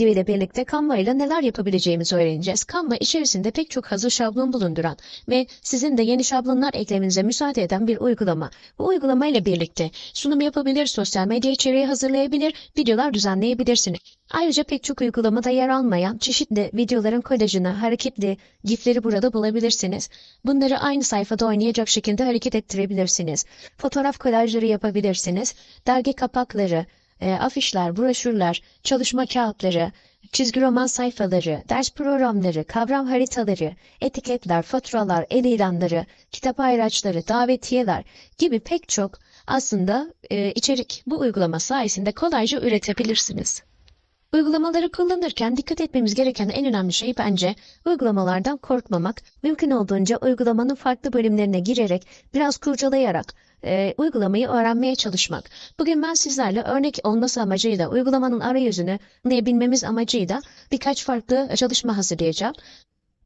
video ile birlikte Canva ile neler yapabileceğimizi öğreneceğiz. Canva içerisinde pek çok hazır şablon bulunduran ve sizin de yeni şablonlar eklemenize müsaade eden bir uygulama. Bu uygulama ile birlikte sunum yapabilir, sosyal medya içeriği hazırlayabilir, videolar düzenleyebilirsiniz. Ayrıca pek çok uygulamada yer almayan çeşitli videoların kolajını, hareketli gifleri burada bulabilirsiniz. Bunları aynı sayfada oynayacak şekilde hareket ettirebilirsiniz. Fotoğraf kolajları yapabilirsiniz. Dergi kapakları, e, afişler, broşürler, çalışma kağıtları, çizgi roman sayfaları, ders programları, kavram haritaları, etiketler, faturalar, el ilanları, kitap ayraçları, davetiyeler gibi pek çok aslında e, içerik bu uygulama sayesinde kolayca üretebilirsiniz. Uygulamaları kullanırken dikkat etmemiz gereken en önemli şey bence uygulamalardan korkmamak, mümkün olduğunca uygulamanın farklı bölümlerine girerek, biraz kurcalayarak e, uygulamayı öğrenmeye çalışmak. Bugün ben sizlerle örnek olması amacıyla uygulamanın arayüzünü anlayabilmemiz amacıyla birkaç farklı çalışma hazırlayacağım.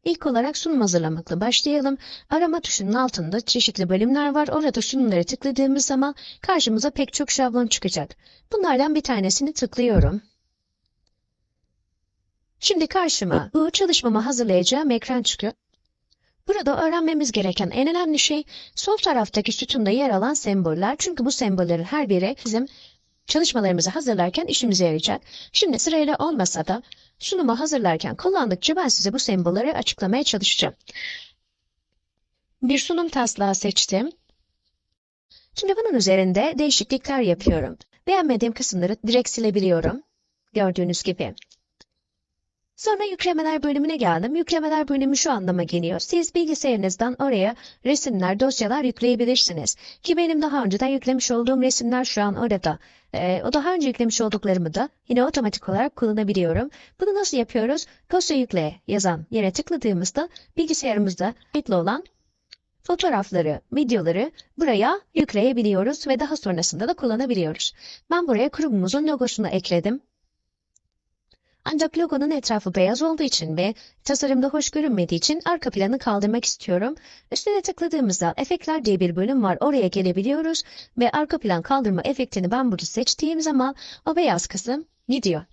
İlk olarak sunum hazırlamakla başlayalım. Arama tuşunun altında çeşitli bölümler var. Orada sunumları tıkladığımız zaman karşımıza pek çok şablon çıkacak. Bunlardan bir tanesini tıklıyorum. Şimdi karşıma bu çalışmamı hazırlayacağım ekran çıkıyor. Burada öğrenmemiz gereken en önemli şey sol taraftaki sütunda yer alan semboller. Çünkü bu sembollerin her biri bizim çalışmalarımızı hazırlarken işimize yarayacak. Şimdi sırayla olmasa da sunumu hazırlarken kullandıkça ben size bu sembolleri açıklamaya çalışacağım. Bir sunum taslağı seçtim. Şimdi bunun üzerinde değişiklikler yapıyorum. Beğenmediğim kısımları direkt silebiliyorum. Gördüğünüz gibi. Sonra yüklemeler bölümüne geldim. Yüklemeler bölümü şu anlama geliyor. Siz bilgisayarınızdan oraya resimler, dosyalar yükleyebilirsiniz. Ki benim daha önceden yüklemiş olduğum resimler şu an orada. Ee, o daha önce yüklemiş olduklarımı da yine otomatik olarak kullanabiliyorum. Bunu nasıl yapıyoruz? Dosya yükle yazan yere tıkladığımızda bilgisayarımızda kayıtlı olan fotoğrafları, videoları buraya yükleyebiliyoruz ve daha sonrasında da kullanabiliyoruz. Ben buraya kurumumuzun logosunu ekledim. Ancak logonun etrafı beyaz olduğu için ve tasarımda hoş görünmediği için arka planı kaldırmak istiyorum. Üstüne tıkladığımızda efektler diye bir bölüm var. Oraya gelebiliyoruz ve arka plan kaldırma efektini ben burada seçtiğim zaman o beyaz kısım gidiyor.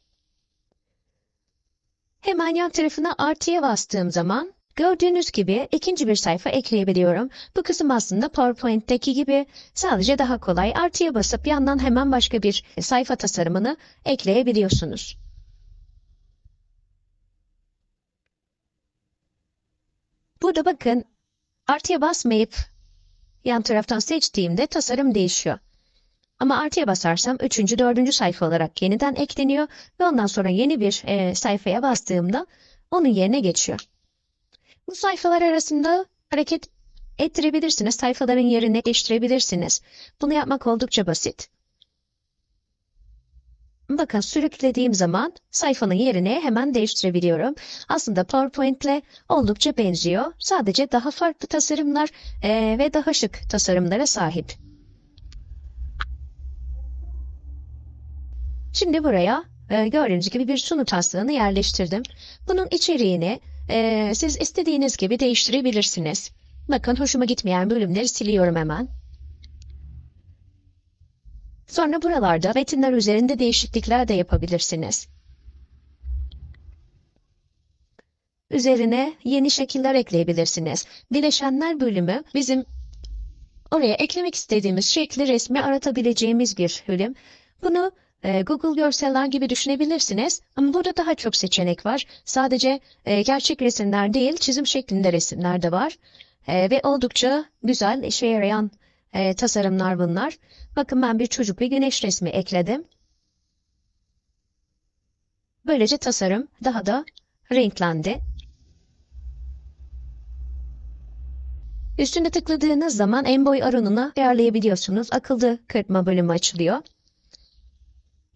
Hemen yan tarafına artıya bastığım zaman Gördüğünüz gibi ikinci bir sayfa ekleyebiliyorum. Bu kısım aslında PowerPoint'teki gibi sadece daha kolay. Artıya basıp yandan hemen başka bir sayfa tasarımını ekleyebiliyorsunuz. Burada bakın artıya basmayıp yan taraftan seçtiğimde tasarım değişiyor. Ama artıya basarsam 3. 4. sayfa olarak yeniden ekleniyor ve ondan sonra yeni bir e, sayfaya bastığımda onun yerine geçiyor. Bu sayfalar arasında hareket ettirebilirsiniz. Sayfaların yerini değiştirebilirsiniz. Bunu yapmak oldukça basit. Bakın sürüklediğim zaman sayfanın yerini hemen değiştirebiliyorum. Aslında PowerPoint ile oldukça benziyor. Sadece daha farklı tasarımlar e, ve daha şık tasarımlara sahip. Şimdi buraya e, gördüğünüz gibi bir sunu taslağını yerleştirdim. Bunun içeriğini e, siz istediğiniz gibi değiştirebilirsiniz. Bakın hoşuma gitmeyen bölümleri siliyorum hemen. Sonra buralarda metinler üzerinde değişiklikler de yapabilirsiniz. Üzerine yeni şekiller ekleyebilirsiniz. Bileşenler bölümü bizim oraya eklemek istediğimiz şekli resmi aratabileceğimiz bir bölüm. Bunu e, Google görseller gibi düşünebilirsiniz ama burada daha çok seçenek var. Sadece e, gerçek resimler değil çizim şeklinde resimler de var. E, ve oldukça güzel işe yarayan e, tasarımlar bunlar. Bakın ben bir çocuk bir güneş resmi ekledim. Böylece tasarım daha da renklendi. Üstünde tıkladığınız zaman en boy oranını ayarlayabiliyorsunuz. Akıllı kırpma bölümü açılıyor.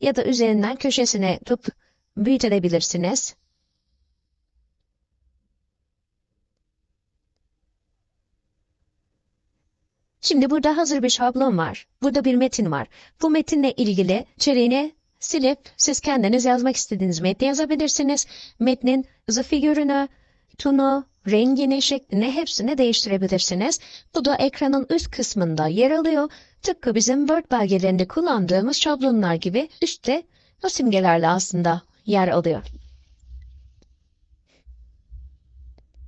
Ya da üzerinden köşesine tutup büyütebilirsiniz. Şimdi burada hazır bir şablon var. Burada bir metin var. Bu metinle ilgili içeriğini silip siz kendiniz yazmak istediğiniz metni yazabilirsiniz. Metnin hızı figürünü, tonu, rengini, şeklini hepsini değiştirebilirsiniz. Bu da ekranın üst kısmında yer alıyor. Tıpkı bizim Word belgelerinde kullandığımız şablonlar gibi üstte o simgelerle aslında yer alıyor.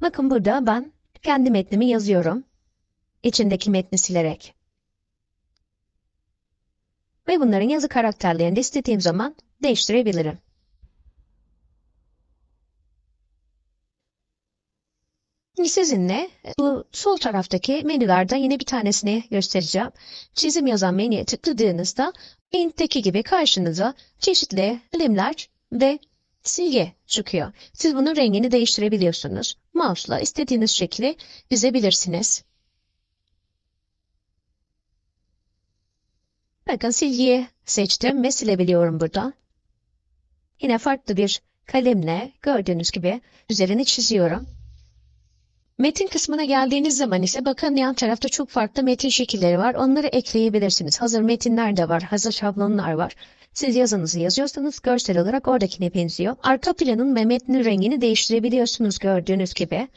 Bakın burada ben kendi metnimi yazıyorum. İçindeki metni silerek. Ve bunların yazı karakterlerini istediğim zaman değiştirebilirim. Sizinle bu sol taraftaki menülerden yine bir tanesini göstereceğim. Çizim yazan menüye tıkladığınızda Paint'teki gibi karşınıza çeşitli kalemler ve silgi çıkıyor. Siz bunun rengini değiştirebiliyorsunuz. Mouse'la istediğiniz şekli dizebilirsiniz. Bakın silgiyi seçtim ve silebiliyorum burada. Yine farklı bir kalemle gördüğünüz gibi üzerini çiziyorum. Metin kısmına geldiğiniz zaman ise bakın yan tarafta çok farklı metin şekilleri var. Onları ekleyebilirsiniz. Hazır metinler de var. Hazır şablonlar var. Siz yazınızı yazıyorsanız görsel olarak oradakine benziyor. Arka planın ve metnin rengini değiştirebiliyorsunuz gördüğünüz gibi.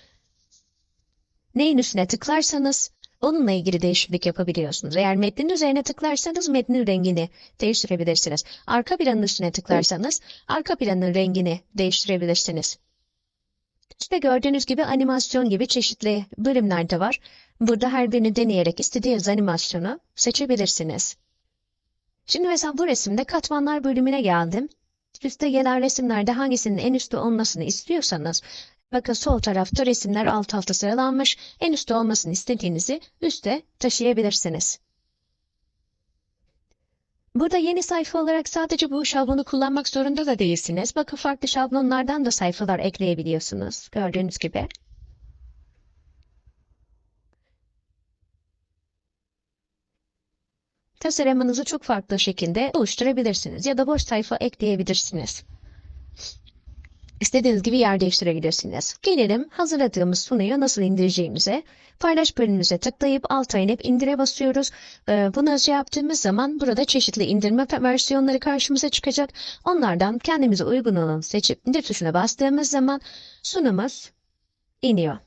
Neyin üstüne tıklarsanız onunla ilgili değişiklik yapabiliyorsunuz. Eğer metnin üzerine tıklarsanız metnin rengini değiştirebilirsiniz. Arka planın üstüne tıklarsanız arka planın rengini değiştirebilirsiniz. İşte gördüğünüz gibi animasyon gibi çeşitli bölümler de var. Burada her birini deneyerek istediğiniz animasyonu seçebilirsiniz. Şimdi mesela bu resimde katmanlar bölümüne geldim. Üste gelen resimlerde hangisinin en üstte olmasını istiyorsanız, bakın sol tarafta resimler alt alta sıralanmış, en üstte olmasını istediğinizi üste taşıyabilirsiniz. Burada yeni sayfa olarak sadece bu şablonu kullanmak zorunda da değilsiniz. Bakın farklı şablonlardan da sayfalar ekleyebiliyorsunuz. Gördüğünüz gibi. Tasarımınızı çok farklı şekilde oluşturabilirsiniz ya da boş sayfa ekleyebilirsiniz. İstediğiniz gibi yer değiştirebilirsiniz. Gelelim hazırladığımız sunuyu nasıl indireceğimize. Paylaş bölümümüze tıklayıp alta inip indire basıyoruz. Ee, bunu şey yaptığımız zaman burada çeşitli indirme versiyonları karşımıza çıkacak. Onlardan kendimize uygun olanı seçip indir tuşuna bastığımız zaman sunumuz iniyor.